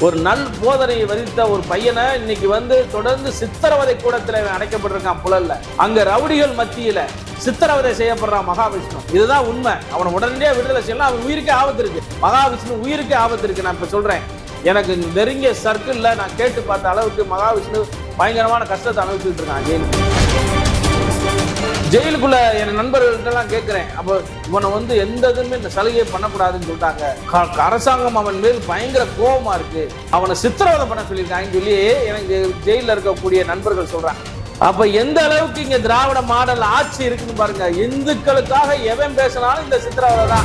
ஒரு நல் போதனையை வரித்த ஒரு பையனை இன்னைக்கு வந்து தொடர்ந்து சித்திரவதை கூடத்தில் அடைக்கப்பட்டிருக்கான் புழல்ல அங்க ரவுடிகள் மத்தியில சித்திரவதை செய்யப்படுறான் மகாவிஷ்ணு. இதுதான் உண்மை. அவனை உடனடியாக விடுதலை செய்யலாம். அவன் உயிருக்கே ஆபத்து இருக்கு. மகாவிஷ்ணு உயிருக்கே ஆபத்து இருக்கு. நான் இப்ப சொல்றேன். எனக்கு நெருங்கிய சர்க்கிளில் நான் கேட்டு பார்த்த அளவுக்கு மகாவிஷ்ணு பயங்கரமான கஷ்டத்தை அனுபவிச்சுட்டு இருக்கான். ஜெயிலுக்கு ஜெயிலுக்குள்ள என் நண்பர்கள்ட்டெல்லாம் கேட்குறேன் அப்போ இவனை வந்து எந்த இதுவுமே இந்த சலுகையை பண்ணக்கூடாதுன்னு சொல்லிட்டாங்க. க- அரசாங்கம் அவன் மேல் பயங்கர கோபமா இருக்கு. அவனை சித்திரவதை பண்ண சொல்லியிருக்காங்கன்னு சொல்லி எனக்கு ஜெயிலில் இருக்கக்கூடிய நண்பர்கள் சொல்றாங்க. அப்ப எந்த அளவுக்கு இங்க திராவிட மாடல் ஆட்சி இருக்குன்னு பாருங்க. இந்துக்களுக்காக எவன் பேசினாலும் இந்த சித்திரவதை தான்.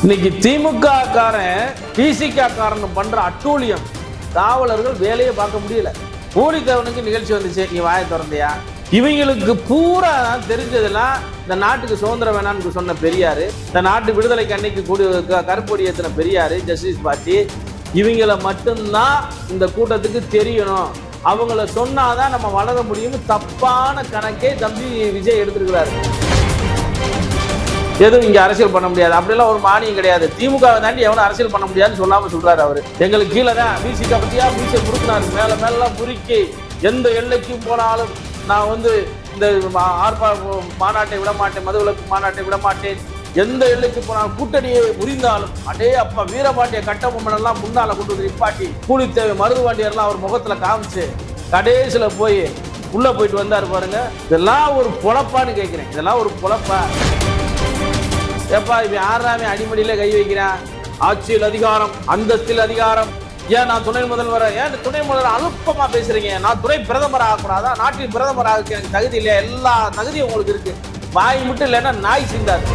இன்னைக்கு திமுக காரன் பிசிக காரன் பண்ற அட்டூழியம். காவலர்கள் வேலையை பார்க்க முடியல. பூலித்தேவனுக்கு நிகழ்ச்சி வந்துச்சு. நீ வாயை திறந்தியா? இவங்களுக்கு பூரா தெரிஞ்சதெல்லாம் இந்த நாட்டுக்கு சுதந்திரம் வேணாம்னு சொன்ன பெரியாரு. இந்த நாட்டு விடுதலைக்கு அன்னைக்கு கூடி க- கருப்பொடி ஏற்றின பெரியாரு ஜஸ்டிஸ் பார்ட்டி இவங்கள மட்டும்தான் இந்த கூட்டத்துக்கு தெரியணும். அவங்கள சொன்னாதான் நம்ம வளர முடியும்னு தப்பான கணக்கே தம்பி விஜய் எடுத்திருக்கிறாரு. எதுவும் இங்கே அரசியல் பண்ண முடியாது. அப்படிலாம் ஒரு மானியம் கிடையாது. திமுக தாண்டி எவனும் அரசியல் பண்ண முடியாதுன்னு சொல்லாமல் சொல்கிறார் அவர். எங்களுக்கு கீழே தான் பிசிக பத்தியா? பிசி முறுக்கினாரு மேலே மேலாம் முறுக்கி எந்த எல்லைக்கும் போனாலும் நான் வந்து இந்த மா- ஆர்ப்பா மாநாட்டை விட மாட்டேன் மதுவிலக்கு மாநாட்டை விட மாட்டேன் எந்த எல்லைக்கு போனாலும் கூட்டணியை முறிந்தாலும் அடே அப்பா வீரபாண்டிய கட்டபொம்மன் எல்லாம் முன்னால கொண்டு வந்து நிப்பாட்டி கூலித்தேவை மருதுபாண்டியர்லாம் அவர் முகத்துல காமிச்சு கடைசியில் போய் உள்ளே போயிட்டு வந்தார் பாருங்க. இதெல்லாம் ஒரு பொழப்பான்னு கேட்குறேன் இதெல்லாம் ஒரு பொழப்பா? ஏப்பா இவன் யாராமே அடிமடியில கை வைக்கிறான் ஆட்சியில் அதிகாரம் அந்தஸ்தில் அதிகாரம். ஏன் நான் துணை முதல்வர்? ஏன் துணை முதல்வர் அனுப்பமா பேசுறீங்க? நான் துணை பிரதமர் ஆகக்கூடாதா நாட்டின் பிரதமர் ஆக எனக்கு தகுதி இல்லையா? எல்லா தகுதியும் உங்களுக்கு இருக்கு. வாய் மட்டும் இல்லைன்னா நாய் சிந்தாது.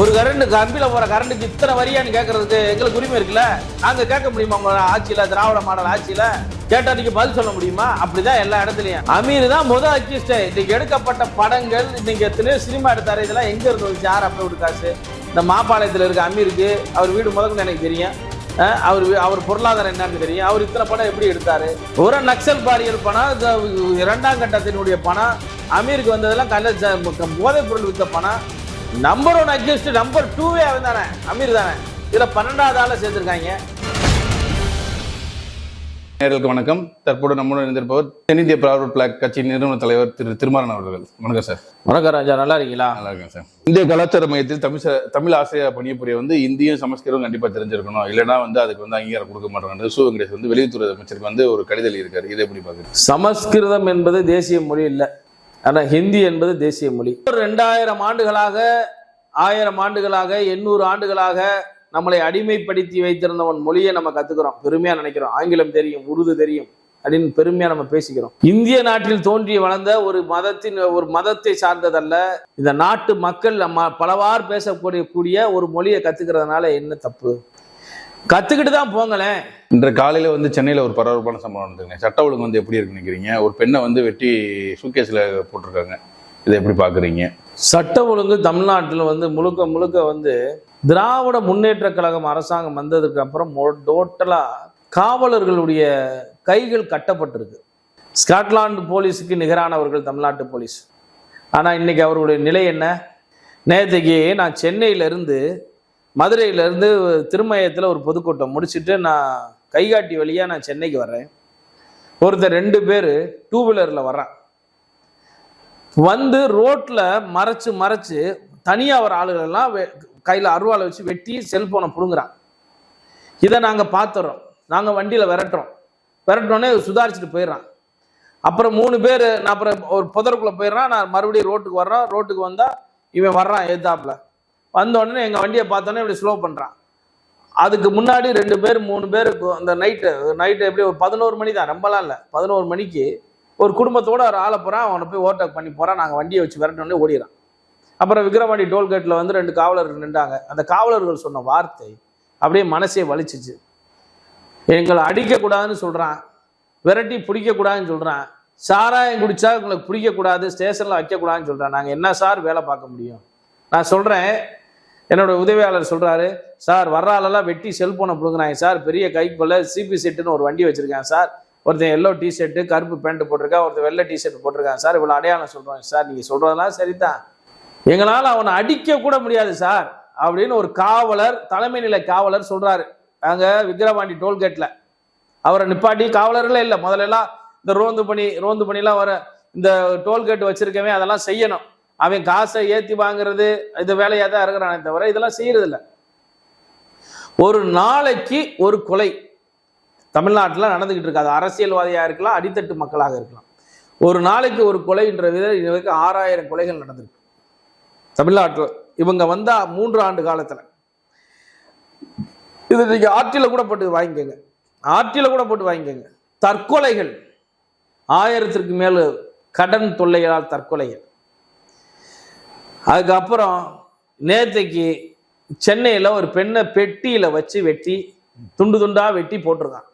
ஒரு கரண்ட் கம்பியில் போற கரண்ட்டுக்கு இத்தனை வரியான்னு கேட்கறதுக்கு எங்களுக்கு உரிமை இருக்குல்ல? நாங்க கேட்க முடியுமா உங்களோட ஆட்சியில திராவிட மாடல் ஆட்சியில? கேட்டா நீங்க பதில் சொல்ல முடியுமா? அப்படிதான் எல்லா இடத்துலயும். அமீர் தான் முதல் அக்யூஸ்ட் இன்னைக்கு எடுக்கப்பட்ட படங்கள் இன்னைக்கு எத்தனையோ சினிமா எடுத்தாரு. இதெல்லாம் எங்க இருந்து யார் அப்ப ஒரு காசு? இந்த மாப்பாளையத்தில் இருக்க அமீருக்கு அவர் வீடு முதல்ல எனக்கு தெரியும். அவர் அவர் பொருளாதாரம் என்னன்னு தெரியும். அவர் இத்தனை படம் எப்படி எடுத்தாரு? ஒரு நக்சல் பாரியல் பணம் இரண்டாம் கட்டத்தினுடைய பணம் அமீருக்கு வந்ததெல்லாம் கல்ல ஜ- போதைப் பொருள் வித்த பணம் நம்பர் ஒன் அக்யூஸ்ட் நம்பர் டூவே அவன் தானே. அமீர் தானே. இதில் பன்னெண்டாவது ஆளை சேர்த்துருக்காங்க. நேர்களுக்கு வணக்கம். தற்போது நம்முடன் இருந்திருப்பவர் தென்னிந்திய பிரார்வட் பிளாக் கட்சியின் நிறுவன தலைவர் திரு திருமாறன் அவர்கள். வணக்கம் சார். வணக்கம் ராஜா நல்லா இருக்கீங்களா? நல்லா இருக்கேன் சார். இந்திய கலாச்சார மையத்தில் தமிழ் தமிழ் ஆசிரியர் பணியபுரிய வந்து இந்தியும் சமஸ்கிருதம் கண்டிப்பா தெரிஞ்சிருக்கணும். இல்லைன்னா வந்து அதுக்கு வந்து அங்கீகாரம் கொடுக்க மாட்டாங்க சு வெங்கடேஷ் வந்து வெளியுறவுத்துறை அமைச்சருக்கு வந்து ஒரு கடிதம் எழுதியிருக்காரு. இதை எப்படி பாக்குறீங்க சமஸ்கிருதம் என்பது தேசிய மொழி இல்லை. ஆனா ஹிந்தி என்பது தேசிய மொழி. ரெண்டாயிரம் ஆண்டுகளாக ஆயிரம் ஆண்டுகளாக எண்ணூறு ஆண்டுகளாக நம்மளை அடிமைப்படுத்தி வைத்திருந்தவன் மொழியை நம்ம கத்துக்கிறோம். பெருமையா நினைக்கிறோம். ஆங்கிலம் தெரியும் உருது தெரியும் அப்படின்னு பெருமையா நம்ம பேசிக்கிறோம். இந்திய நாட்டில் தோன்றி வளர்ந்த ஒரு மதத்தின் ஒரு மதத்தை சார்ந்ததல்ல. இந்த நாட்டு மக்கள் பலவாறு பேசக்கூடிய கூடிய ஒரு மொழியை கத்துக்கிறதுனால என்ன தப்பு? கத்துக்கிட்டு தான் போங்களேன். இன்று காலையில வந்து சென்னையில ஒரு பரபரப்பான சம்பவம் நடந்துங்க சட்ட ஒழுங்கு வந்து எப்படி இருக்குன்னு நினைக்கிறீங்க? ஒரு பெண்ணை வந்து வெட்டி சூக்கேஸ்ல போட்டிருக்காங்க. இதை எப்படி பாக்குறீங்க? சட்ட ஒழுங்கு தமிழ்நாட்டில் வந்து முழுக்க முழுக்க வந்து திராவிட முன்னேற்ற கழகம் அரசாங்கம் வந்ததுக்கு அப்புறம் டோட்டலாக காவலர்களுடைய கைகள் கட்டப்பட்டிருக்கு. ஸ்காட்லாந்து போலீஸுக்கு நிகரானவர்கள் தமிழ்நாட்டு போலீஸ். ஆனால் இன்னைக்கு அவர்களுடைய நிலை என்ன? நேற்றுக்கு நான் சென்னையிலேருந்து மதுரையிலேருந்து திருமயத்தில் ஒரு பொதுக்கூட்டம் முடிச்சுட்டு நான் கைகாட்டி வழியாக நான் சென்னைக்கு வர்றேன். ஒருத்தர் ரெண்டு பேர் டூ வீலரில் வர்றான். வந்து ரோட்டில் மறைச்சு மறைச்சு தனியாக வர ஆளுகளெல்லாம் வெ- கையில் அருவாளை வச்சு வெட்டி செல்போனை பிடுங்குறான். இதை நாங்கள் பார்த்துறோம் நாங்கள் வண்டியில் விரட்டுறோம். விரட்டினோடனே சுதாரிச்சுட்டு போயிடுறான். அப்புறம் மூணு பேர் நான் அப்புறம் ஒரு புதருக்குள்ளே போயிடுறான். நான் மறுபடியும் ரோட்டுக்கு வர்றோம். ரோட்டுக்கு வந்தால் இவன் வர்றான் எதிர்த்தாப்புல வந்தோடனே எங்கள் வண்டியை பார்த்தோன்னே இப்படி ஸ்லோ பண்ணுறான் அதுக்கு முன்னாடி ரெண்டு பேர் மூணு பேர் அந்த நைட்டு நைட்டு எப்படி ஒரு பதினோரு மணி தான். ரொம்பலாம் இல்லை. பதினோரு மணிக்கு ஒரு குடும்பத்தோட ஒரு ஆளை போகிறான் அவனை போய் ஓவர்டேக் பண்ணி போகிறான் நாங்கள் வண்டியை வச்சு விரட்டோடனே ஓடிடுறான். அப்புறம் விக்ரவாண்டி டோல்கேட்டில் வந்து ரெண்டு காவலர்கள் நின்றாங்க. அந்த காவலர்கள் சொன்ன வார்த்தை அப்படியே மனசே வலிச்சிச்சு. எங்களை அடிக்கக்கூடாதுன்னு சொல்கிறான் விரட்டி பிடிக்கக்கூடாதுன்னு சொல்கிறான் சாராயம் குடித்தா உங்களுக்கு பிடிக்கக்கூடாது ஸ்டேஷனில் வைக்கக்கூடாதுன்னு சொல்கிறான் நாங்கள் என்ன சார் வேலை பார்க்க முடியும்? நான் சொல்கிறேன் என்னோட உதவியாளர் சொல்கிறாரு சார் வர்ற ஆளெல்லாம் வெட்டி செல்போனை பிடுங்குறாங்க சார். பெரிய கைக்குள்ள சிபி செட்டுன்னு ஒரு வண்டி வச்சுருக்கேன் சார். ஒருத்தன் எல்லோ டிஷர்ட்டு கருப்பு பேண்ட் போட்டிருக்கேன் ஒருத்தன் வெள்ளை டிஷர்ட் போட்டிருக்கான் சார். இவ்வளோ அடையாளம் சொல்கிறோம் சார். நீங்கள் சொல்கிறதெல்லாம் சரிதான். எங்களால் அவனை அடிக்க கூட முடியாது சார். அப்படின்னு ஒரு காவலர் தலைமை நிலை காவலர் சொல்றாரு. அங்க விக்கிரவாண்டி டோல்கேட்ல. அவரை நிப்பாட்டி காவலர்களே இல்லை. முதல்ல எல்லாம் இந்த ரோந்து பணி ரோந்து பணிலாம் வர இந்த டோல்கேட் வச்சிருக்கவே அதெல்லாம் செய்யணும். அவன் காசை ஏத்தி வாங்குறது இது வேலையாக தான் இருக்கிறானே தவிர இதெல்லாம் செய்யறது ஒரு நாளைக்கு ஒரு கொலை தமிழ்நாட்டில் நடந்துகிட்டு இருக்கு. அது இருக்கலாம் அடித்தட்டு மக்களாக இருக்கலாம். ஒரு நாளைக்கு ஒரு கொலைன்ற வித இது வரைக்கும் ஆறாயிரம் கொலைகள் நடந்திருக்கு. தமிழ்நாட்டில் இவங்க வந்தா மூன்று ஆண்டு காலத்தில். இது நீங்க ஆற்றில கூட போட்டு வாங்கிக்கோங்க. ஆற்றில கூட போட்டு வாங்கிக்கோங்க. தற்கொலைகள். ஆயிரத்திற்கு மேல கடன் தொல்லைகளால் தற்கொலைகள். அதுக்கப்புறம் நேத்தைக்கு சென்னையில் ஒரு பெண்ணை பெட்டியில் வச்சு வெட்டி துண்டு துண்டாக வெட்டி போட்டிருக்கான்.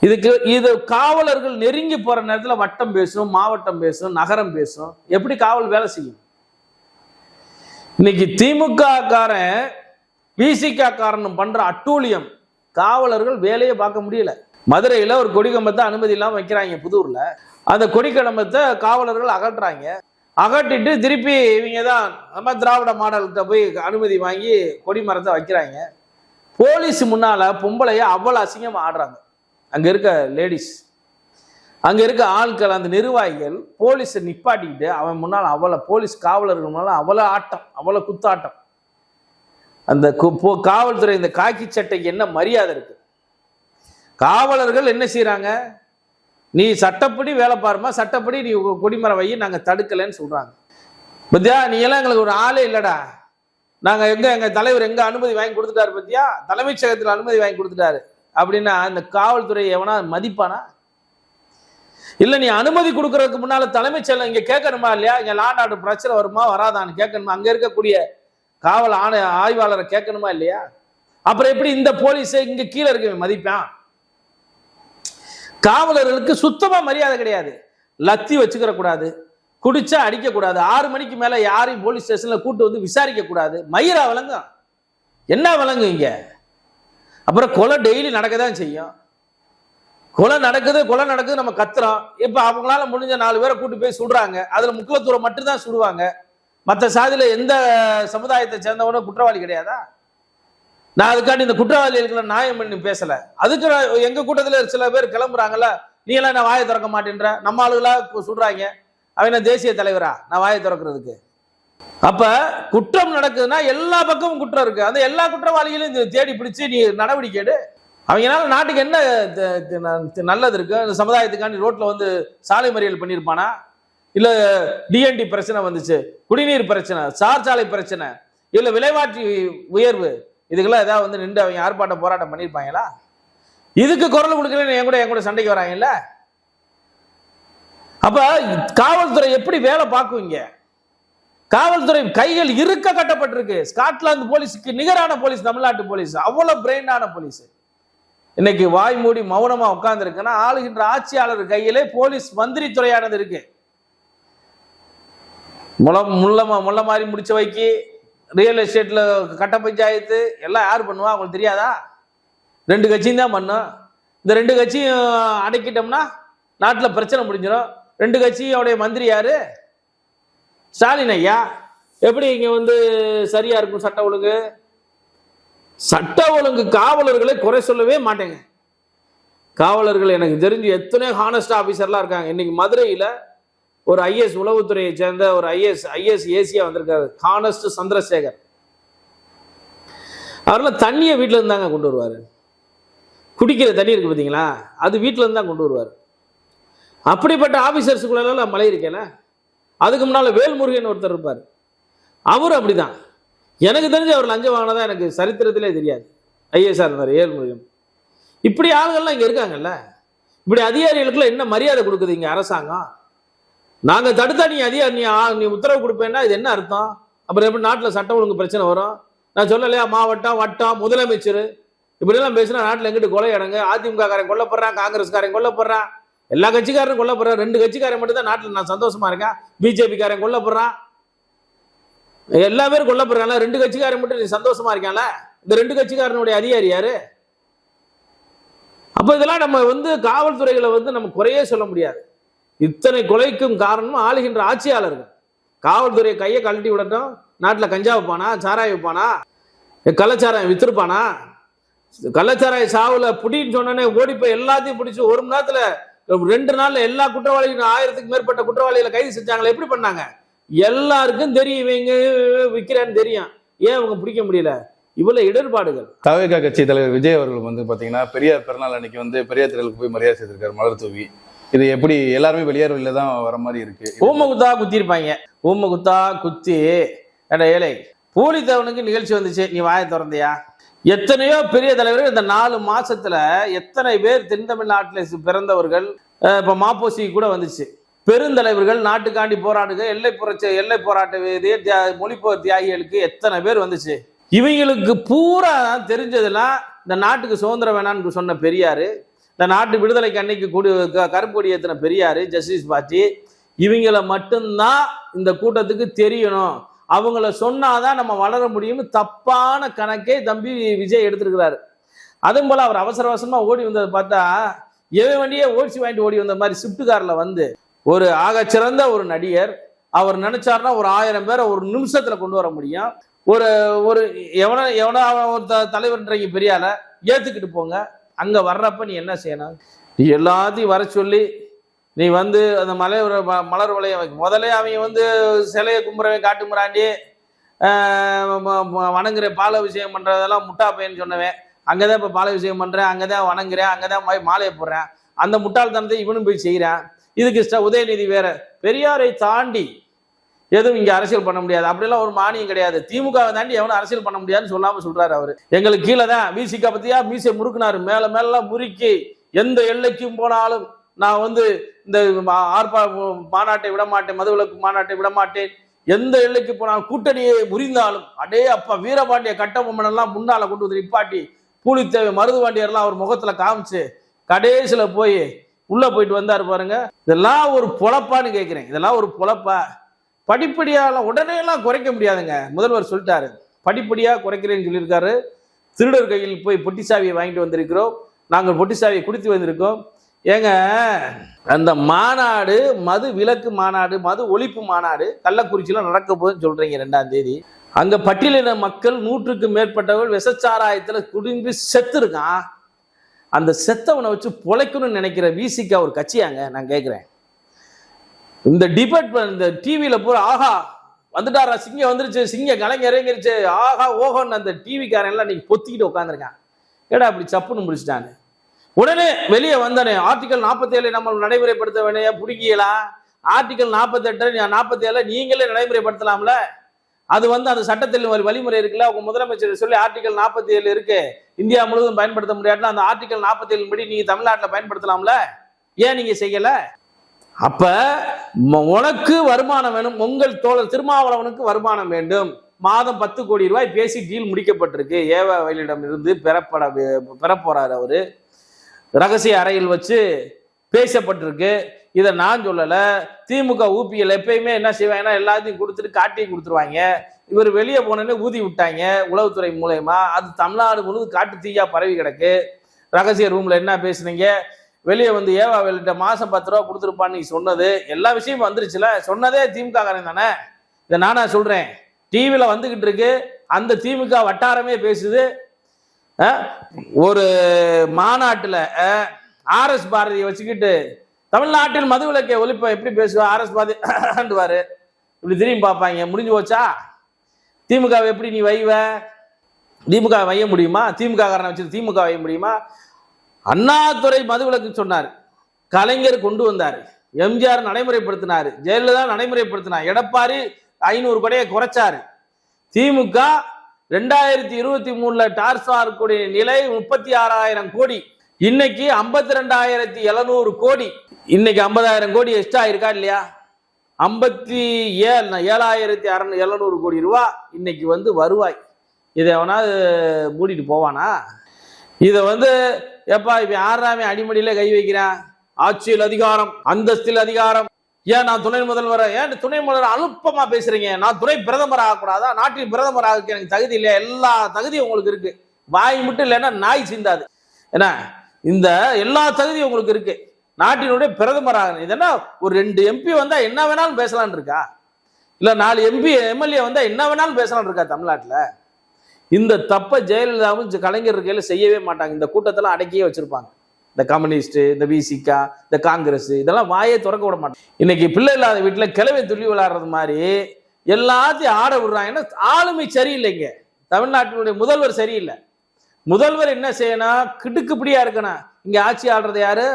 இதுக்கு இது காவலர்கள் நெருங்கி போகிற நேரத்தில் வட்டம் பேசும் மாவட்டம் பேசும் நகரம் பேசும். எப்படி காவல் வேலை செய்யும்? இன்னைக்கு திமுக காரன் விசிக காரன் பண்ற அட்டூழியம். காவலர்கள் வேலையை பார்க்க முடியல. மதுரையில ஒரு கொடிக்கம்பத்தை அனுமதி இல்லாம வைக்கிறாங்க புதூர்ல. அந்த கொடிக்கம்பத்தை காவலர்கள் அகற்றுறாங்க அகட்டிட்டு திருப்பி இவங்க தான் நம்ம திராவிட மாடல்கிட்ட போய் அனுமதி வாங்கி கொடி மரத்தை வைக்கிறாங்க. போலீஸ் முன்னால பொம்பளைய அவ்வளவு அசிங்கமா ஆடுறாங்க. அங்க இருக்க லேடிஸ் அங்கே இருக்க ஆட்கள் அந்த நிர்வாகிகள் போலீஸை நிப்பாட்டிக்கிட்டு அவன் முன்னால் அவளை போலீஸ் காவலர்கள் முன்னால் அவ்வளோ ஆட்டம் அவ்வளோ குத்தாட்டம். அந்த கு- போ- காவல்துறை இந்த காக்கி சட்டைக்கு என்ன மரியாதை இருக்கு? காவலர்கள் என்ன செய்கிறாங்க நீ சட்டப்படி வேலை பாருமா சட்டப்படி நீ உங்க கொடிமரம் நாங்கள் தடுக்கலைன்னு சொல்கிறாங்க பத்தியா நீ எல்லாம் எங்களுக்கு ஒரு ஆளே இல்லைடா. நாங்கள் எங்கே எங்கள் தலைவர் எங்கே அனுமதி வாங்கி கொடுத்துட்டாரு பத்தியா? தலைமைச் சகத்தில் அனுமதி வாங்கி கொடுத்துட்டாரு. அப்படின்னா இந்த காவல்துறை எவனா மதிப்பானா? இல்ல நீ அனுமதி கொடுக்கறதுக்கு முன்னால தலைமைச் செயலர் இங்க கேட்கணுமா இல்லையா? இங்க ஆர்டர் பிரச்சனை வருமா வராதான்னு கேட்கணுமா? அங்க இருக்கக்கூடிய காவல் ஆணை ஆய்வாளரை கேட்கணுமா இல்லையா? அப்புறம் எப்படி இந்த போலீஸ் இங்க கீழே இருக்க மதிப்பான்? காவலர்களுக்கு சுத்தமா மரியாதை கிடையாது. லத்தி வச்சுக்கிற கூடாது குடிச்சா அடிக்க கூடாது ஆறு மணிக்கு மேல யாரையும் போலீஸ் ஸ்டேஷன்ல கூட்டு வந்து விசாரிக்க கூடாது. மயிரா விளங்கும் என்ன விளங்கும் இங்க? அப்புறம் கொலை டெய்லி நடக்க தான் செய்யும். கொலை நடக்குது கொலை நடக்குது நம்ம கத்துறோம். இப்போ அவங்களால முடிஞ்ச நாலு பேரை கூட்டு போய் சுடுறாங்க. அதுல முக்கியத்துவம் மட்டும்தான் சுடுவாங்க. மற்ற சாதியில எந்த சமுதாயத்தை சேர்ந்தவனும் குற்றவாளி கிடையாதா? நான் அதுக்காண்டி இந்த குற்றவாளிகளுக்கு நியாயம் பண்ணி பேசல. அதுக்கு எங்கள் எங்க கூட்டத்துல சில பேர் கிளம்புறாங்கல்ல நீ எல்லாம் நான் வாயை திறக்க மாட்டேன்ற? நம்ம ஆளுகளா சுடுறாங்க? அவன் என்ன தேசிய தலைவரா? நான் வாயை திறக்கிறதுக்கு. அப்ப குற்றம் நடக்குதுன்னா எல்லா பக்கமும் குற்றம் இருக்கு. அந்த எல்லா குற்றவாளிகளையும் தேடி பிடிச்சு நீ நடவடிக்கை எடு. அவங்களால நாட்டுக்கு என்ன த- ந- நல்லது இருக்கு? அந்த சமுதாயத்துக்காண்டி ரோட்ல வந்து சாலை மறியல் பண்ணியிருப்பானா? இல்ல டிஎன்டி பிரச்சனை வந்துச்சு குடிநீர் பிரச்சனை சார் சாலை பிரச்சனை இல்ல விலைவாட்டி உயர்வு இதுக்கெல்லாம் ஏதாவது வந்து நின்று அவங்க ஆர்ப்பாட்டம் போராட்டம் பண்ணியிருப்பாங்களா? இதுக்கு குரல் கொடுக்கலன்னு என் கூட என் கூட சண்டைக்கு வராங்கல்ல? அப்ப காவல்துறை எப்படி வேலை பார்க்குவீங்க காவல்துறை கைகள் இருக்க கட்டப்பட்டிருக்கு. ஸ்காட்லாந்து போலீஸுக்கு நிகரான போலீஸ் தமிழ்நாட்டு போலீஸ். அவ்வளவு பிரெயினான போலீஸ். இன்னைக்கு வாய் மூடி மௌனமா உட்கார்ந்துருக்குன்னா ஆளுகின்ற ஆட்சியாளர் கையிலே போலீஸ் மந்திரி துறையானது இருக்கு. முளம் முள்ளமா முள்ள மாதிரி முடிச்ச வைக்கி ரியல் எஸ்டேட்ல கட்ட பஞ்சாயத்து எல்லாம் யார் பண்ணுவா? அவங்களுக்கு தெரியாதா? ரெண்டு கட்சியும் தான் பண்ணும். இந்த ரெண்டு கட்சியும் அடக்கிட்டோம்னா நாட்டில் பிரச்சனை முடிஞ்சிடும் ரெண்டு கட்சியோடைய மந்திரி யாரு? ஸ்டாலின் ஐயா. எப்படி இங்க வந்து சரியா இருக்கும் சட்டம் ஒழுங்கு? சட்ட ஒழுங்கு காவலர்களை குறை சொல்லவே மாட்டேங்க. காவலர்கள் எனக்கு தெரிஞ்சு எத்தனையோ ஹானஸ்ட் ஆஃபீஸர்லாம் இருக்காங்க. இன்னைக்கு மதுரையில் ஒரு ஐஎஸ் உளவுத்துறையை சேர்ந்த ஒரு ஐஎஸ் ஐஎஸ் ஏசியா வந்திருக்காரு. ஹானஸ்ட் சந்திரசேகர். அவரெல்லாம் தண்ணியை வீட்டில் இருந்தாங்க கொண்டு வருவார். குடிக்கிற தண்ணி இருக்கு பார்த்தீங்களா அது வீட்டில் இருந்து கொண்டு வருவார். அப்படிப்பட்ட ஆஃபீஸர்ஸுக்குள்ளெல்லாம் மழை இருக்கேல அதுக்கு முன்னால் வேல்முருகன் ஒருத்தர் இருப்பார். அவரும் அப்படிதான். எனக்கு தெரிஞ்சு அவர் லஞ்சம் வாங்கினதா எனக்கு சரித்திரத்திலே தெரியாது. ஐஎஸ்ஆர் இருந்தார் ஏல்முருகன் இப்படி ஆளுகள்லாம் இங்கே இருக்காங்கல்ல. இப்படி அதிகாரிகளுக்குலாம் என்ன மரியாதை கொடுக்குது இங்கே அரசாங்கம்? நாங்கள் தடுத்தா நீ அதிகாரி நீ நீ உத்தரவு கொடுப்பேன்னா இது என்ன அர்த்தம்? அப்புறம் எப்படி நாட்டில் சட்டம் ஒழுங்கு பிரச்சனை வரும்? நான் சொல்லலையா? மாவட்டம் வட்டம் முதலமைச்சர். இப்படிலாம் பேசினா நாட்டில் எங்கிட்டு கொலை இடங்க அதிமுக காரன் கொல்லப்படுறான் காங்கிரஸ்காரன் கொல்லப்படுறான். எல்லா கட்சிக்காரரும் கொல்லப்படுறான். ரெண்டு கட்சிக்காரன் மட்டும் தான் நாட்டில் நான் சந்தோஷமா இருக்கேன். பிஜேபி காரன் கொல்லப்படுறான். எல்லா பேரும் கொல்லப்படுறாங்க ரெண்டு கட்சிக்காரன் மட்டும் நீ சந்தோஷமா இருக்கான்ல? இந்த ரெண்டு கட்சிக்காரனுடைய அதிகாரி யாரு? அப்போ இதெல்லாம் நம்ம வந்து காவல்துறைகளை வந்து நம்ம குறையே சொல்ல முடியாது. இத்தனை கொலைக்கும் காரணம் ஆளுகின்ற ஆட்சியாளர்கள். காவல்துறையை கையை கழட்டி விடட்டும். நாட்டில் கஞ்சா வைப்பானா சாராயம் வைப்பானா கள்ளச்சாராயம் வித்திருப்பானா? கள்ளச்சாராய சாவுல புடின்னு சொன்னோன்னே ஓடி போய் எல்லாத்தையும் பிடிச்சி ஒரு மணி நேரத்தில் ரெண்டு நாள்ல எல்லா குற்றவாளிகளும் ஆயிரத்துக்கு மேற்பட்ட குற்றவாளிகளை கைது செஞ்சாங்களே? எப்படி பண்ணாங்க? எல்லாருக்கும் தெரியும் இவங்க விற்கிறான்னு தெரியும். ஏன் அவங்க பிடிக்க முடியல? இவ்வளவு இடர்பாடுகள். தவேகா கட்சி தலைவர் விஜய் அவர்கள் வந்து பாத்தீங்கன்னா பெரியார் பிறநாள் அன்னைக்கு வந்து பெரியார் திடலுக்கு போய் மரியாதை செய்திருக்காரு மலர் தூவி. இது எப்படி எல்லாருமே வெளியார் வெளியில தான் வர மாதிரி இருக்கு. ஊம குத்தா குத்திருப்பாங்க. ஊம குத்தா குத்தி. ஏடா ஏழை? பூலித்தவனுக்கு நிகழ்ச்சி வந்துச்சு. நீ வாயை திறந்தியா? எத்தனையோ பெரிய தலைவர்கள் இந்த நாலு மாசத்துல எத்தனை பேர் தென் தமிழ்நாட்டில் பிறந்தவர்கள் இப்ப மாப்போசி கூட வந்துச்சு. பெருந்தலைவர்கள் நாட்டுக்காண்டி போராடுக எல்லை புரட்சி எல்லை போராட்ட வேதிய மொழிப்போர் தியாகிகளுக்கு எத்தனை பேர் வந்துச்சு? இவங்களுக்கு பூரா தெரிஞ்சதெல்லாம் இந்த நாட்டுக்கு சுதந்திரம் வேணான்னு சொன்ன பெரியார் இந்த நாட்டு விடுதலைக்கு அன்னைக்கு கூடி க- கருப்பு கொடி ஏத்தின ஜஸ்டிஸ் பாட்டி இவங்கள மட்டும்தான் இந்த கூட்டத்துக்கு தெரியணும். அவங்கள சொன்னாதான் நம்ம வளர முடியும்னு தப்பான கணக்கே தம்பி விஜய் எடுத்திருக்கிறாரு. அதுவும் போல அவர் அவசர அவசரமாக ஓடி வந்ததை பார்த்தா எவன் வண்டியே ஓடிச்சு வாங்கிட்டு ஓடி வந்த மாதிரி ஸ்விஃப்ட் காரில் வந்து ஒரு ஆகச்சிறந்த ஒரு நடிகர். அவர் நினைச்சார்னா ஒரு ஆயிரம் பேரை ஒரு நிமிஷத்துல கொண்டு வர முடியும். ஒரு ஒரு எவனா எவனோ அவன் ஒரு த- தலைவர்ன்றீங்க பெரியால ஏத்துக்கிட்டு போங்க. அங்க வர்றப்ப நீ என்ன செய்யணும்? நீ எல்லாத்தையும் வர சொல்லி நீ வந்து அந்த மலை மலர் வளைய வைக்க. முதல்ல அவங்க வந்து சிலையை கும்புறவன் காட்டு முறாண்டி வணங்குற பால விஷயம் பண்றதெல்லாம் முட்டா பையன் சொன்னவன். அங்கதான் இப்ப பால விஷயம் பண்றேன் அங்கதான் வணங்குறேன் அங்கதான் போய் மாலையை போடுறேன். அந்த முட்டாள்தனத்தை இவனும் போய் செய்கிறான் இதுக்கு உதயநிதி வேற பெரியாரை தாண்டி எதுவும் இங்க அரசியல் பண்ண முடியாது. அப்படிலாம் ஒரு மானியம் கிடையாது. திமுகவை தாண்டி எவனும் அரசியல் பண்ண முடியாதுன்னு சொல்லாம சொல்றாரு அவரு. எங்களுக்கு கீழே தான் விசிக பத்தியா? மீசை முறுக்குனாரு. மேல மேல முறுக்கி எந்த எல்லைக்கும் போனாலும் நான் வந்து இந்த ஆர்ப்பா மாநாட்டை விட மாட்டேன் மதுவிலக்கு மாநாட்டை விட மாட்டேன் எந்த எல்லைக்கு போனாலும் கூட்டணியை புரிந்தாலும் அடே அப்பா வீரபாண்டிய கட்டபொம்மன் எல்லாம் முன்னால கொண்டு வந்து நிப்பாட்டி பூலித்தேவை மருதுபாண்டியர்லாம் அவர் முகத்துல காமிச்சு கடைசியில போய் உள்ள போயிட்டு வந்தாரு பாருங்க. இதெல்லாம் ஒரு பொழப்பான்னு கேட்குறேன் இதெல்லாம் ஒரு பொழப்பா. படிப்படியால் உடனே எல்லாம் குறைக்க முடியாதுங்க. முதல்வர் சொல்லிட்டாரு. படிப்படியாக குறைக்கிறேன்னு சொல்லியிருக்காரு. திருடர் கையில் போய் பொட்டி சாவியை வாங்கிட்டு வந்திருக்கிறோம். நாங்கள் பொட்டி சாவியை கொடுத்து வந்திருக்கோம். ஏங்க அந்த மாநாடு மது விலக்கு மாநாடு மது ஒழிப்பு மாநாடு கள்ளக்குறிச்சியில் நடக்க போகுதுன்னு சொல்கிறீங்க ரெண்டாம் தேதி. அங்கே பட்டியலின மக்கள் நூற்றுக்கு மேற்பட்டவர்கள் விசச்சாராயத்துல குடும்பி செத்து இருக்கான் அந்த செத்தவனை வச்சு பொழைக்கணும்னு நினைக்கிற விசிக்கா ஒரு கட்சியாங்க நான் கேட்குறேன் இந்த டிபேட் இந்த டிவியில் பூரா ஆஹா வந்துட்டாரா சிங்கம் வந்துருச்சு சிங்க கலைஞர் இறங்கிருச்சு ஆஹா ஓஹோன்னு அந்த டிவிக்காரன் எல்லாம் நீங்க பொத்திக்கிட்டு உட்காந்துருக்கான் ஏடா அப்படி சப்புன்னு முடிச்சிட்டானு. உடனே வெளியே வந்தானே ஆர்டிகல் நாற்பத்தேழு நம்ம நடைமுறைப்படுத்த வேண்டிய புடுங்கியலாம் ஆர்டிகல் நாற்பத்தெட்டு நாற்பத்தேழு நீங்களே நடைமுறைப்படுத்தலாம்ல? அது வந்து அந்த சட்டத்தில் ஒரு வழிமுறை இருக்குல்ல உங்க முதலமைச்சர் சொல்லி ஆர்டிகல் நாற்பத்தி ஏழு இருக்கு. இந்தியா முழுவதும் பயன்படுத்த முடியாதுன்னா அந்த ஆர்டிகல் நாற்பத்தி ஏழு படி நீங்க தமிழ்நாட்டில் பயன்படுத்தலாம்ல? ஏன் நீங்க செய்யல? அப்ப உனக்கு வருமானம் வேணும் உங்கள் தோழர் திருமாவளவனுக்கு வருமானம் வேண்டும். மாதம் பத்து கோடி ரூபாய் பேசி டீல் முடிக்கப்பட்டிருக்கு. ஏவ வயலிடம் இருந்து பெறப்பட பெறப்போறாரு அவரு. ரகசிய அறையில் வச்சு பேசப்பட்டிருக்கு. இதை நான் சொல்லலை. திமுக ஊபியில் எப்பயுமே என்ன செய்வாங்கன்னா எல்லாத்தையும் கொடுத்துட்டு காட்டியும் கொடுத்துருவாங்க. இவர் வெளியே போனோடனே ஊதி விட்டாங்க உளவுத்துறை மூலயமா. அது தமிழ்நாடு முழுவதும் காட்டு தீயா பரவி கிடக்கு. ரகசிய ரூம்ல என்ன பேசுனீங்க? வெளியே வந்து ஏவா வெளியிட்ட மாசம் பத்து ரூபா கொடுத்துருப்பான்னு நீ சொன்னது. எல்லா விஷயமும் வந்துருச்சுல. சொன்னதே திமுக காரன் தானே? இதை நானா சொல்றேன். டிவியில வந்துகிட்டு இருக்கு. அந்த திமுக வட்டாரமே பேசுது. ஒரு மாநாட்டுல ஆர்எஸ் பாரதியை வச்சுக்கிட்டு தமிழ்நாட்டில் மதுவிலக்கை ஒழிப்ப எப்படி பேசுவா? ஆர்எஸ் பாரதிவாரு இப்படி திரும்பி பார்ப்பாங்க. முடிஞ்சு போச்சா? திமுகவை எப்படி நீ வைவ? திமுக வைய முடியுமா? திமுக காரணம் வச்சு திமுக வைய முடியுமா? அண்ணாதுரை மதுவிலக்கு சொன்னார். கலைஞர் கொண்டு வந்தார். எம்ஜிஆர் நடைமுறைப்படுத்தினார். ஜெயலலிதா நடைமுறைப்படுத்தினார். எடப்பாடி ஐநூறு கொடையை குறைச்சாரு. திமுக ரெண்டாயிரத்தி இருபத்தி மூணுல கூடிய நிலை முப்பத்தி ஆறாயிரம் கோடி. இன்னைக்கு ஐம்பத்தி ரெண்டாயிரத்தி எழுநூறு கோடி. இன்னைக்கு ஐம்பதாயிரம் கோடி எக்ஸ்ட்ரா இருக்கா இல்லையா? ஐம்பத்தி ஏழு ஏழாயிரத்தி அறநூ எழுநூறு கோடி ரூபா இன்னைக்கு வந்து வருவாய். இதை எவனாவது மூடிட்டு போவானா? இதை வந்து எப்பா இப்ப யாராமே அடிமடியில கை வைக்கிறான். ஆட்சியில் அதிகாரம் அந்தஸ்தில் அதிகாரம். ஏன் நான் துணை முதல்வர்? ஏன் துணை முதல்வர் அலுப்பமா பேசுறீங்க? நான் துணை பிரதமர் ஆகக்கூடாதா? நாட்டின் பிரதமர் ஆக எனக்கு தகுதி இல்லையா? எல்லா தகுதியும் உங்களுக்கு இருக்கு. வாய் மட்டும் இல்லைன்னா நாய் சிந்தாது. என்ன இந்த எல்லா தகுதியும் உங்களுக்கு இருக்கு. நாட்டினுடைய பிரதமர் இதென்னா என்ன ஒரு ரெண்டு எம்பி வந்தா என்ன வேணாலும் பேசலான் இருக்கா? இல்ல நாலு எம்பி எம்எல்ஏ வந்தா என்ன வேணாலும் பேசலான் இருக்கா தமிழ்நாட்டில்? இந்த தப்ப ஜெயலலிதாவும் கலைஞர் இருக்கையில் செய்யவே மாட்டாங்க. இந்த கூட்டத்தெல்லாம் அடக்கியே வச்சிருப்பாங்க. இந்த கம்யூனிஸ்ட் இந்த விசிகா இந்த காங்கிரஸ் இதெல்லாம் வாயே திறக்க விட மாட்டாங்க. இன்னைக்கு பிள்ளை இல்லாத வீட்டில் கிளவை துள்ளி விளையாடுறது மாதிரி எல்லாத்தையும் ஆட விடுறாங்கன்னா ஆளுமை சரியில்லைங்க. தமிழ்நாட்டினுடைய முதல்வர் சரியில்லை. முதல்வர் என்ன செய்யணும்? கிடுக்குப்பிடியா இருக்கணும். இங்க ஆட்சி ஆடுறது யாரு?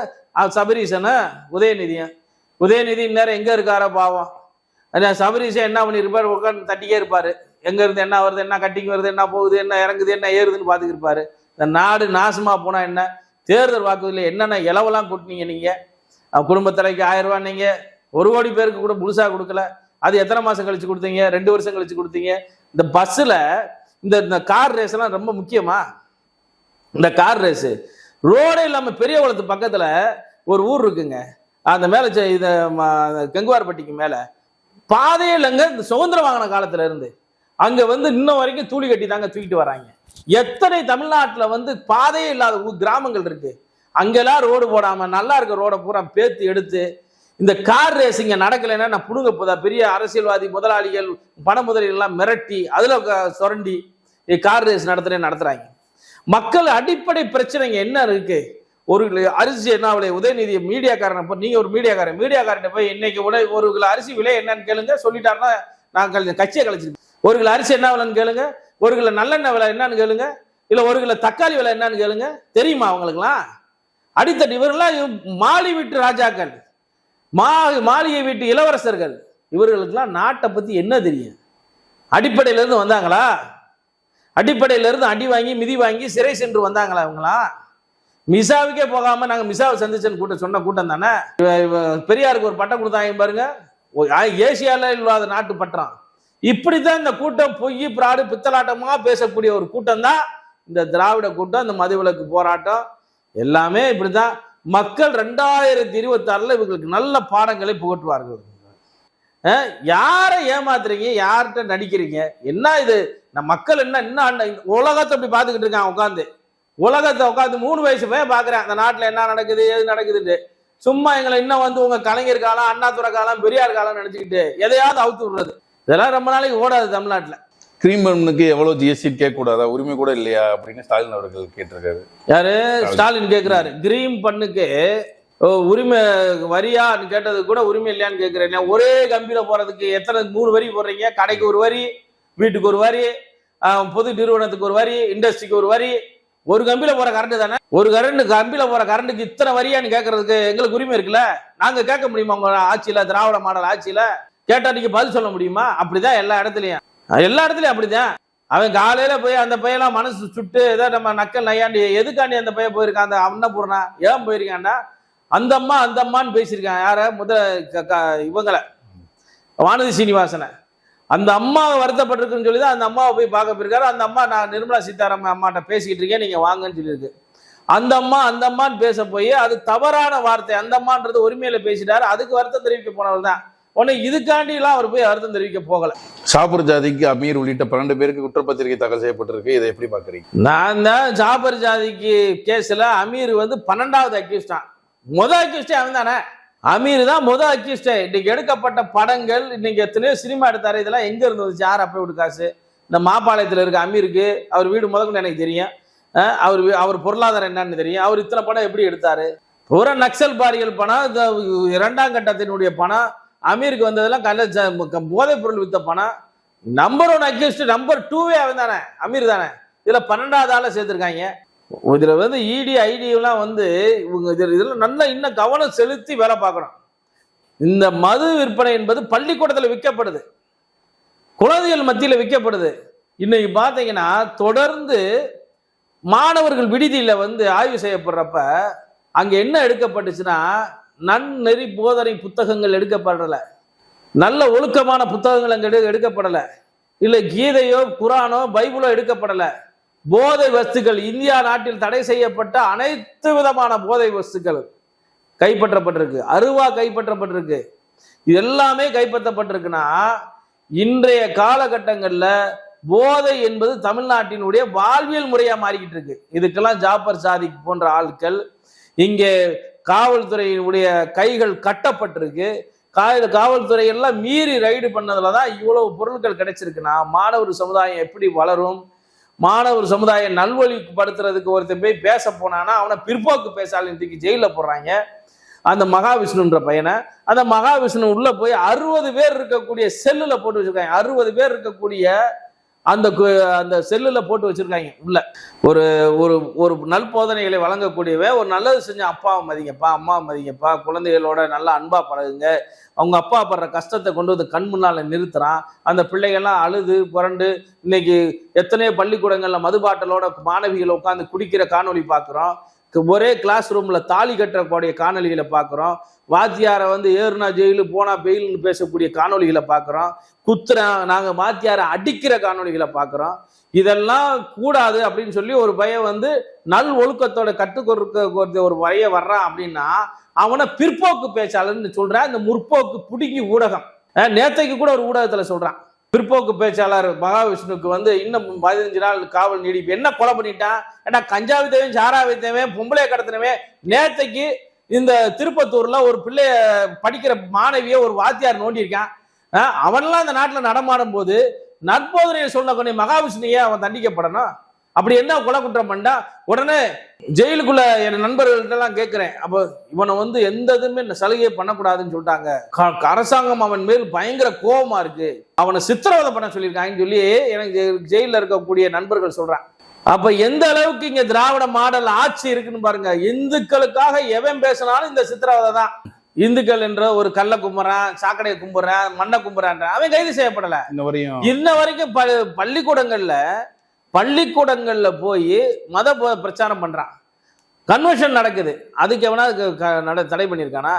சபரீசனா உதயநிதியன் உதயநிதி இந்நேரம் எங்க இருக்காரோ பாவம். சபரீசன் என்ன பண்ணியிருப்பார் உட்காந்து தட்டிக்கே இருப்பாரு. எங்க இருந்து என்ன வருது என்ன கட்டிங் வருது என்ன போகுது என்ன இறங்குது என்ன ஏறுதுன்னு பார்த்துக்கிருப்பாரு இந்த நாடு நாசமா போனா என்ன? தேர்தல் வாக்குறுதியில் என்னென்ன இலவெல்லாம் கூட்டினீங்க நீங்க? குடும்பத்தலைக்கு குடும்ப தலைக்கு ஆயிரம் ரூபாய் நீங்க? ஒரு கோடி பேருக்கு கூட முழுசா கொடுக்கல. அது எத்தனை மாசம் கழிச்சு கொடுத்தீங்க? ரெண்டு வருஷம் கழிச்சு கொடுத்தீங்க? இந்த பஸ்ஸில் இந்த இந்த கார் ரேஸ் எல்லாம் ரொம்ப முக்கியமா? இந்த கார் ரேஸு ரோடே இல்லாமல் பெரிய குளத்து பக்கத்தில் ஒரு ஊர் இருக்குங்க. அந்த மேலே இது ம- கெங்குவார்பட்டிக்கு மேலே. பாதையே இல்லைங்க. இந்த சுதந்திரம் வாங்கின காலத்துல இருந்து. அங்க வந்து இன்னும் வரைக்கும் தூளி கட்டி தாங்க தூக்கிட்டு வராங்க. எத்தனை தமிழ்நாட்டில் வந்து பாதையே இல்லாத கிராமங்கள் இருக்கு. அங்கெல்லாம் ரோடு போடாம நல்லா இருக்க ரோடை பூரா பேத்து எடுத்து இந்த கார் ரேசிங்க நடக்கலைன்னா நான் புடுங்க போதா? பெரிய அரசியல்வாதி முதலாளிகள் பண முதலீடு மிரட்டி அதில் க- சுரண்டி கார் ரேஸ் நடத்துறேன் நடத்துறாங்க. மக்கள் அடிப்படை பிரச்சனைங்க. என்ன இருக்கு? ஒரு கிலோ அரிசி என்ன விலை? உதயநிதி மீடியாக்காரனை இப்போ நீங்கள் ஒரு மீடியாக்காரன். மீடியாக்காரன் போய் இன்னைக்கு உடனே ஒரு கிலோ அரிசி விலை என்னன்னு கேளுங்க. சொல்லிட்டாருன்னா நாங்கள் கட்சியை கழிச்சிருக்கோம் ஒரு கிலோ அரிசி என்ன விலைன்னு கேளுங்க. ஒரு கிலோ நல்லெண்ணெய் விலை என்னன்னு கேளுங்க. இல்லை ஒரு கிலோ தக்காளி விலை என்னன்னு கேளுங்க. தெரியுமா அவங்களுக்குலாம்? அடித்தடி இவர்கள்லாம் மாலி வீட்டு ராஜாக்கள். மா மாளிகை வீட்டு இளவரசர்கள். இவர்களுக்கெல்லாம் நாட்டை பற்றி என்ன தெரியும்? அடிப்படையிலேருந்து வந்தாங்களா? அடிப்படையிலேருந்து அடி வாங்கி மிதி வாங்கி சிறை சென்று வந்தாங்களா இவங்களாம் மிசாவுக்கே போகாம நாங்க மிசாவை சந்திச்சேன்னு கூட்டம் சொன்ன கூட்டம் தானே? பெரியாருக்கு ஒரு பட்டம் கொடுத்தாங்க பாருங்க. ஒ- ஏசியால இல்லாத நாட்டு பட்டம். இப்படித்தான் இந்த கூட்டம் பொய் பிராடு பித்தலாட்டமா பேசக்கூடிய ஒரு கூட்டம் தான் இந்த திராவிட கூட்டம் இந்த மதுவிலக்கு போராட்டம். எல்லாமே இப்படிதான் மக்கள் ரெண்டாயிரத்தி இருபத்தி ஆறுல இவங்களுக்கு நல்ல பாடங்களை புகட்டுவார்கள். யாரை ஏமாத்துறீங்க? யார்கிட்ட நடிக்கிறீங்க? என்ன இது? நம்ம மக்கள் என்ன என்ன உலகத்தை அப்படி பார்த்துக்கிட்டு இருக்காங்க உட்காந்து உலகத்தை உட்காந்து மூணு வயசு போய் பார்க்குறேன். அந்த நாட்டில் என்ன நடக்குது ஏது நடக்குதுன்னு சும்மா எங்களை இன்னும் வந்து உங்க கலைஞர் காலம் அண்ணாதுரை காலம் பெரியார் காலம் நினைச்சுக்கிட்டு எதையாவது அவுத்து விடுறது. இதெல்லாம் ரொம்ப நாளைக்கு ஓடாது தமிழ்நாட்டில். கிரீம்பனுக்கு எவ்வளவு ஜிஎஸ்டி கேட்க கூடாதா உரிமை கூட இல்லையா அப்படின்னு ஸ்டாலின் அவர்கள் கேட்டிருக்காரு. யாரு? ஸ்டாலின். கேக்குறாரு. கிரீம் பண்ணுக்கு உரிமை வரியான்னு கேட்டது கூட உரிமை இல்லையான்னு கேட்கிறேன் ஒரே கம்பியில போறதுக்கு எத்தனை மூணு வரி போடுறீங்க? கடைக்கு ஒரு வரி வீட்டுக்கு ஒரு வரி பொது நிறுவனத்துக்கு ஒரு வரி இண்டஸ்ட்ரிக்கு ஒரு வரி ஒரு கம்பியில போற கரண்ட் தானே? ஒரு கரண்ட் கம்பியில போற கரண்ட்டுக்கு இத்தனை வரியான்னு கேட்கறதுக்கு எங்களுக்கு உரிமை இருக்குல்ல? நாங்க கேட்க முடியுமா உங்க ஆட்சியில திராவிட மாடல் ஆட்சியில? கேட்டா நீங்க பதில் சொல்ல முடியுமா? அப்படிதான் எல்லா இடத்துலயும். எல்லா இடத்துலயும் அப்படிதான். அவன் காலையில போய் அந்த பையெல்லாம் மனசு சுட்டு ஏதோ நம்ம நக்கல் நையாண்டி எதுக்காண்டி அந்த பையன் போயிருக்கான்? அந்த அன்னபூர்ணா ஏன் போயிருக்கான்னா? அந்த அம்மா அந்த அம்மான்னு பேசியிருக்கான். யார? முத க- வானதி சீனிவாசனை. அந்த அம்மாவை வருத்தப்பட்டிருக்குன்னு சொல்லி தான் அந்த அம்மாவை போய் பார்க்க போயிருக்காரு. அந்த அம்மா நான் நிர்மலா சீதாராமன் அம்மாட்ட பேசிக்கிட்டு இருக்கேன் நீங்க வாங்கன்னு சொல்லியிருக்கு. அந்த அம்மா அந்த அம்மான்னு பேச போய் அது தவறான வார்த்தை. அந்த அம்மான்றது உரிமையில பேசிட்டாரு. அதுக்கு வருத்தம் தெரிவிக்க போனவர் தான். உடனே இதுக்காண்டிலாம் அவர் போய் வருத்தம் தெரிவிக்க போகல. சாப்பர் ஜாதிக்கு அமீர் உள்ளிட்ட பன்னெண்டு பேருக்கு குற்றப்பத்திரிகை தாக்கல் செய்யப்பட்டிருக்கு. இதை எப்படி பாக்குறீங்க நான் தான் ஜாபர் ஜாதிக்கு கேஸ்ல அமீர் வந்து பன்னெண்டாவது அக்யூஸ்டான் முத அக்யூஸ்டே அவன் தானே அமீர் தான் முத அக்யூஸ்டே இன்னைக்கு எடுக்கப்பட்ட படங்கள் இன்னைக்கு எத்தனையோ சினிமா எடுத்தாரு. இதெல்லாம் எங்க இருந்து வந்துச்சு யார் அப்ப விடு காசு? இந்த மாப்பாளையத்தில் இருக்க அமீருக்கு அவர் வீடு முதல்கொண்டு எனக்கு தெரியும். அவர் அவர் பொருளாதாரம் என்னன்னு தெரியும். அவர் இத்தனை படம் எப்படி எடுத்தாரு? பூரா நக்சல் பாரிகள் பணம் இந்த இரண்டாம் கட்டத்தினுடைய பணம். அமீருக்கு வந்ததெல்லாம் கல்ல போதைப் பொருள் வித்த பணம். நம்பர் ஒன் அக்யூஸ்ட் நம்பர் டூவே அவன் தானே. அமீர் தானே. இதுல பன்னெண்டாவது ஆளை சேர்த்திருக்காங்க. இதில் வந்து இடி ஐடியெல்லாம் வந்து இவங்க இதில் இதில் நல்லா இன்னும் கவனம் செலுத்தி வேலை பார்க்கணும். இந்த மது விற்பனை என்பது பள்ளிக்கூடத்தில் விற்கப்படுது. குழந்தைகள் மத்தியில் விற்கப்படுது. இன்னைக்கு பார்த்தீங்கன்னா தொடர்ந்து மாணவர்கள் விடுதியில் வந்து ஆய்வு செய்யப்படுறப்ப அங்கே என்ன எடுக்கப்பட்டுச்சுன்னா நன்னெறி போதனை புத்தகங்கள் எடுக்கப்படலை. நல்ல ஒழுக்கமான புத்தகங்கள் அங்கே எடுக்கப்படலை. இல்லை கீதையோ குரானோ பைபிளோ எடுக்கப்படலை. போதை வஸ்துக்கள் இந்தியா நாட்டில் தடை செய்யப்பட்ட அனைத்து விதமான போதை வஸ்துக்கள் கைப்பற்றப்பட்டிருக்கு. அருவா கைப்பற்றப்பட்டிருக்கு. இது எல்லாமே கைப்பற்றப்பட்டிருக்குன்னா இன்றைய காலகட்டங்களில் போதை என்பது தமிழ்நாட்டினுடைய வாழ்வியல் முறையாக மாறிக்கிட்டு இருக்கு இதுக்கெல்லாம் ஜாபர் சாதிக் போன்ற ஆட்கள் இங்கே காவல்துறையினுடைய கைகள் கட்டப்பட்டிருக்கு. காவல்துறையெல்லாம் காவல்துறை எல்லாம் மீறி ரைடு பண்ணதுல தான் இவ்வளவு பொருட்கள் கிடைச்சிருக்குன்னா மாணவர் சமுதாயம் எப்படி வளரும் மாணவர் சமுதாயம் நல்வழிப்படுத்துறதுக்கு ஒருத்தன் போய் பேச போனானா அவனை பிற்போக்கு பேசாலும் ஜெயிலில் போடுறாங்க. அந்த மகாவிஷ்ணுன்ற பையனை. அந்த மகாவிஷ்ணு உள்ள போய் அறுபது பேர் இருக்கக்கூடிய செல்லுல போட்டு வச்சிருக்காங்க. அறுபது பேர் இருக்கக்கூடிய அந்த அந்த செல்லுல போட்டு வச்சிருக்காங்க உள்ள. ஒரு ஒரு ஒரு நல் போதனைகளை வழங்கக்கூடியவன் ஒரு நல்லது செஞ்ச அப்பாவை மதிங்கப்பா அம்மாவை மதிங்கப்பா குழந்தைகளோட நல்லா அன்பா பழகுங்க. அவங்க அப்பா படுற கஷ்டத்தை கொண்டு வந்து கண் முன்னால் நிறுத்துறான். அந்த பிள்ளைகள்லாம் அழுது புரண்டு இன்னைக்கு எத்தனையோ பள்ளிக்கூடங்களில் மதுபாட்டலோட மாணவிகள் உட்காந்து குடிக்கிற காணொளி பார்க்குறோம் ஒரே கிளாஸ் ரூமில் தாலி கட்டக்கூடிய காணொலிகளை பார்க்குறோம் வாத்தியாரை வந்து ஏறுனா ஜெயிலு போனா பெயில்னு பேசக்கூடிய காணொளிகளை பார்க்குறோம். குத்துறேன் நாங்கள் வாத்தியாரை அடிக்கிற காணொலிகளை பார்க்குறோம். இதெல்லாம் கூடாது அப்படின்னு சொல்லி ஒரு பையன் வந்து நல் ஒழுக்கத்தோட கட்டுக்கொடுக்க ஒரு பையன் வர்றான் அப்படின்னா அவனை பிற்போக்கு பேச்சாளர்னு சொல்றான் இந்த முற்போக்கு புடுங்கி ஊடகம். நேத்தைக்கு கூட ஒரு ஊடகத்தில் சொல்றான். பிற்போக்கு பேச்சாளர் மகாவிஷ்ணுக்கு வந்து இன்னும் பதினஞ்சு நாள் காவல் நீடிப்பு. என்ன கொலை பண்ணிட்டான்? ஏன்னா கஞ்சா வித்தவன் சாரா வித்தவன் பொம்பளை கடத்தினவன் நேத்தைக்கு இந்த திருப்பத்தூர்ல ஒரு பிள்ளைய படிக்கிற மாணவியை ஒரு வாத்தியார் நோண்டியிருக்கான். அவன்லாம் இந்த நாட்டில் நடமாடும் போது நற்போதனையை சொன்ன மகாவிஷ்ணுயே அவன் தண்டிக்கப்படணும். அப்படி என்ன கொலை குற்றம் பண்ணா உடனே ஜெயிலுக்குள்ள என் நண்பர்கள்ட்டெல்லாம் கேட்குறேன் கேட்கிறேன் அப்போ இவனை வந்து எந்த இதுவுமே இந்த சலுகையை பண்ணக்கூடாதுன்னு சொல்லிட்டாங்க. க- அரசாங்கம் அவன் மேல் பயங்கர கோபமா இருக்கு. அவனை சித்திரவதை பண்ண சொல்லியிருக்காங்கன்னு சொல்லி எனக்கு ஜெயிலில் இருக்கக்கூடிய நண்பர்கள் சொல்றான். அப்ப எந்த அளவுக்கு இங்க திராவிட மாடல் ஆட்சி இருக்குன்னு பாருங்க. இந்துக்களுக்காக எவன் பேசினாலும் இந்த சித்திரவதை தான். இந்துக்கள் என்ற ஒரு கள்ள கும்புறான் சாக்கடையை கும்புறான் மண்ணை கும்புறான் அவன் கைது செய்யப்படல. இந்த வரையும் இன்ன வரைக்கும் பள்ளிக்கூடங்கள்ல பள்ளிக்கூடங்கள்ல போய் மத பிரச்சாரம் பண்றான். கன்வென்ஷன் நடக்குது. அதுக்கு எவனா தடை பண்ணியிருக்கானா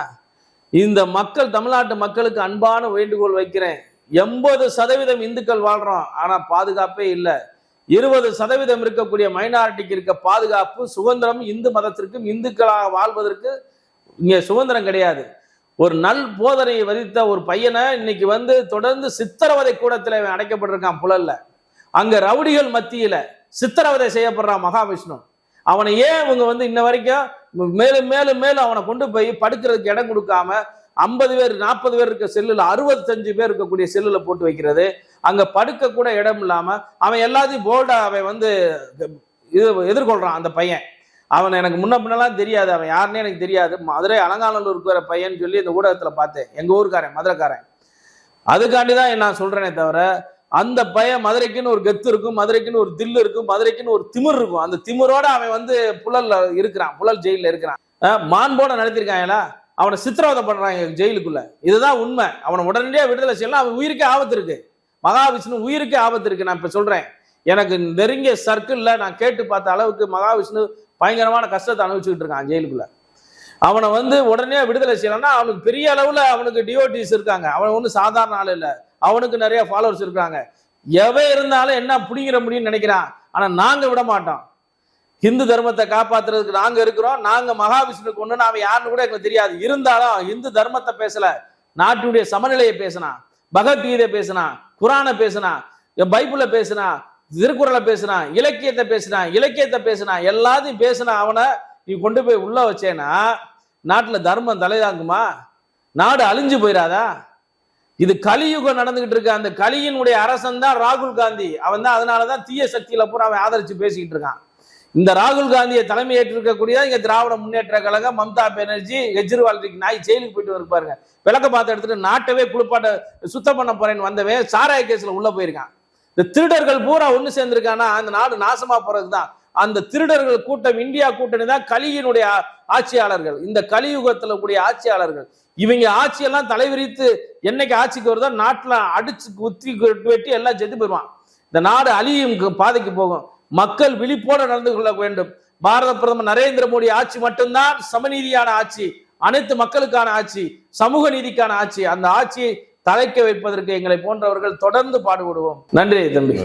இந்த மக்கள் தமிழ்நாட்டு மக்களுக்கு அன்பான வேண்டுகோள் வைக்கிறேன். எண்பது சதவீதம் இந்துக்கள் வாழ்றோம். ஆனா பாதுகாப்பே இல்லை. இருபது சதவீதம் இருக்கக்கூடிய மைனாரிட்டிக்கு இருக்க பாதுகாப்பு சுதந்திரம் இந்து மதத்திற்கும் இந்துக்களாக வாழ்வதற்கு இங்கே சுதந்திரம் கிடையாது. ஒரு நல் போதனையை வதித்த ஒரு பையனை இன்னைக்கு வந்து தொடர்ந்து சித்திரவதை கூடத்தில் அடைக்கப்பட்டிருக்கான் புலல்ல அங்க ரவுடிகள் மத்தியில சித்திரவதை செய்யப்படுறான் மகாவிஷ்ணு. அவனை ஏன் இவங்க வந்து இன்ன வரைக்கும் மேலும் மேலும் மேலும் அவனை கொண்டு போய் படுக்கிறதுக்கு இடம் கொடுக்காம ஐம்பது பேர் நாற்பது பேர் இருக்க செல்லுல அறுபத்தஞ்சு பேர் இருக்கக்கூடிய செல்லுல போட்டு வைக்கிறது. அங்க படுக்க கூட இடம் இல்லாமல் அவன் எல்லாத்தையும் போர்டை அவன் வந்து இது எதிர்கொள்றான் அந்த பையன். அவன் எனக்கு முன்ன பின்னலாம் தெரியாது அவன் யாருன்னே எனக்கு தெரியாது. மதுரை அலங்காநல்லூர் இருக்கிற பையன் சொல்லி இந்த ஊடகத்துல பார்த்தேன். எங்க ஊருக்காரன் மதுரைக்காரன். அதுக்காண்டி தான் நான் சொல்றேனே தவிர அந்த பையன் மதுரைக்குன்னு ஒரு கெத்து இருக்கும் மதுரைக்குன்னு ஒரு தில்லு இருக்கும் மதுரைக்குன்னு ஒரு திமிர் இருக்கும். அந்த திமிரோட அவன் வந்து புழல்ல இருக்கிறான் புழல் ஜெயில இருக்கிறான். அஹ் மாண்போட நடத்திருக்காங்களா அவனை சித்திரவதை பண்ணுறாங்க ஜெயிலுக்குள்ள. இதுதான் உண்மை. அவனை உடனடியாக விடுதலை செய்யலாம். அவன் உயிருக்கே ஆபத்து இருக்கு. மகாவிஷ்ணு உயிருக்கே ஆபத்து இருக்கு. நான் இப்போ சொல்கிறேன் எனக்கு நெருங்கிய சர்க்கிளில் நான் கேட்டு பார்த்த அளவுக்கு மகாவிஷ்ணு பயங்கரமான கஷ்டத்தை அனுபவிச்சுக்கிட்டு இருக்கான் ஜெயிலுக்குள்ள. அவனை வந்து உடனே விடுதலை செய்யலாம்னா அவனுக்கு பெரிய அளவில் அவனுக்கு டிஓடிஸ் இருக்காங்க. அவன் ஒன்றும் சாதாரண ஆள் இல்லை. அவனுக்கு நிறைய ஃபாலோவர்ஸ் இருக்காங்க. எவன் இருந்தாலும் என்ன பிடிங்கிற முடியும்னு நினைக்கிறான். ஆனால் நாங்கள் விட மாட்டோம். இந்து தர்மத்தை காப்பாத்துறதுக்கு நாங்க இருக்கிறோம். நாங்க மகாவிஷ்ணு கொண்டு அவன் யாருன்னு கூட எனக்கு தெரியாது. இருந்தாலும் இந்து தர்மத்தை பேசல. நாட்டினுடைய சமநிலையை பேசினா பகவத்கீதை பேசினா குரானை பேசினா பைபிள பேசினா திருக்குறளை பேசினா இலக்கியத்தை பேசினா இலக்கியத்தை பேசினா எல்லாத்தையும் பேசினா அவனை நீ கொண்டு போய் உள்ள வச்சேன்னா நாட்டுல தர்மம் தலைதாங்குமா? நாடு அழிஞ்சு போயிடாதா இது கலியுகம் நடந்துகிட்டு இருக்கு. அந்த கலியினுடைய அரசன் தான் ராகுல் காந்தி. அவன் தான் அதனாலதான் தீய சக்தியில பூரா அவன் ஆதரிச்சு பேசிக்கிட்டு இருக்கான். இந்த ராகுல் காந்தியை தலைமை ஏற்றிருக்கக்கூடிய இங்க திராவிட முன்னேற்ற கழகம் மம்தா பானர்ஜி கெஜ்ரிவால் இருக்கு நாய் ஜெயிலுக்கு போயிட்டு இருப்பாருங்க விளக்க பார்த்து எடுத்துட்டு நாட்டவே குளிப்பாட்ட சுத்தம் பண்ண போறேன்னு வந்தவன் சாராய கேஸ்ல உள்ள போயிருக்கான். இந்த திருடர்கள் பூரா ஒண்ணு சேர்ந்திருக்கானா? அந்த நாடு நாசமா போறதுதான். அந்த திருடர்கள் கூட்டம் இந்தியா கூட்டணி தான் கலியினுடைய ஆட்சியாளர்கள். இந்த கலியுகத்துல கூடிய ஆட்சியாளர்கள். இவங்க ஆட்சியெல்லாம் தலைவிரித்து என்னைக்கு ஆட்சிக்கு வருதோ நாட்டில் அடிச்சு குத்தி வெட்டி எல்லாம் செத்து போயிடுவான் இந்த நாடு அழியும் பாதைக்கு போகும். மக்கள் விழிப்போட நடந்து கொள்ள வேண்டும். பாரத பிரதமர் நரேந்திர மோடி ஆட்சி மட்டும்தான் சமநீதியான ஆட்சி அனைத்து மக்களுக்கான ஆட்சி சமூக நீதிக்கான ஆட்சி. அந்த ஆட்சியை தலைக்க வைப்பதற்கு எங்களை போன்றவர்கள் தொடர்ந்து பாடுபடுவோம். நன்றி தம்பி.